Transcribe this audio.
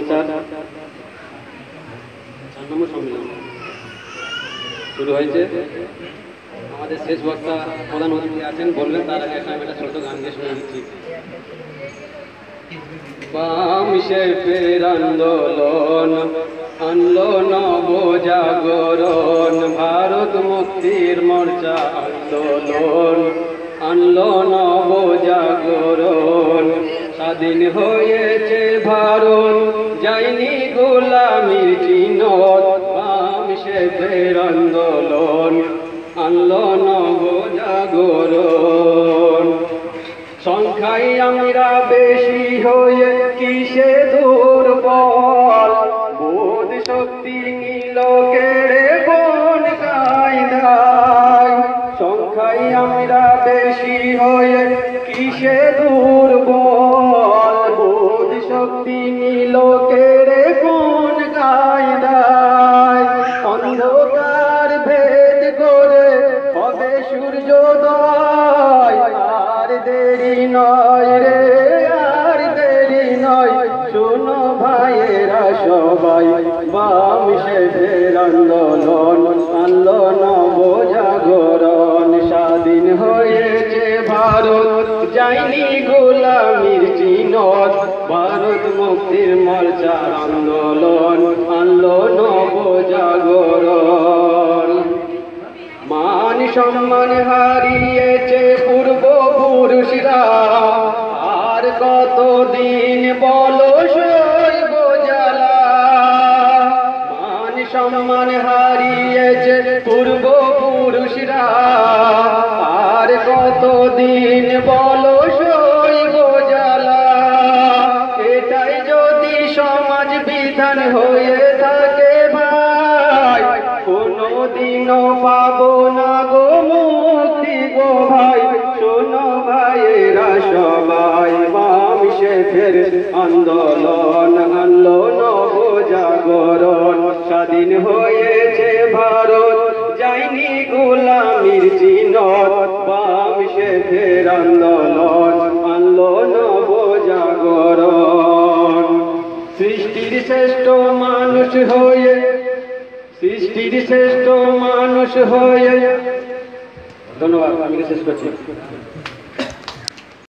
মোর্চার চার নম্বর সম্মেলন। শুরু হয়েছে। আমাদের শেষ বক্তা প্রধান অতিথি আছেন, বললেন তার আগে একটা একটা ছোট গান দিয়ে শুনে দিচ্ছি আন্দোলন আনলো নব ভারত মুক্তির মোর্চা আন্দোলন আনলো নব জাগরণ স্বাধীন হয়েছে ভারত। যায়নি গোলামির চিনত বাম শেফের আন্দোলন আনলো নব জাগরণ সংখ্যায় আমরা বেশি হয়ে কিসে দুর্বল? বোধ শক্তি নিল কেড়ে কোন কায়দায়। সংখ্যায় আমরা বেশি হয়ে কিসে দুর্বল? কেড়ে কোন কায়দায় অন্ধকার ভেদ করে হবে সূর্যোদয় আর দেরি নয় রে, আর দেরি নয়। শোনো ভাইয়েরা সবাই, বাম শেষের আন্দোলন আনলো নব জাগরণ। স্বাধীন হয়েছে ভারত যায়নি গোলামির চিনত মুক্তির মোর্চার আন্দোলন, আনলো নব জাগরণ মান সম্মান হারিয়েছে পূর্ব পুরুষরা আর কতদিন বলো সইব জ্বালা মান সম্মান হারিয়েছে পূর্ব পুরুষরা আর কতদিন বলো বিধান হয়ে থাকে ভাই। কোনদিনও পাবো না গো মুক্তি গো ভাই। শোনো ভাইয়েরা সবাই, বাম শেখের আন্দোলন আনলো নব জাগরণ স্বাধীন হয়েছে ভারত যায়নি গোলামির চিনত শেখের আন্দোলন মানুষ হয়ে সৃষ্টির শ্রেষ্ঠ মানুষ হয়ে। ধন্যবাদ আমি শেষ করছি।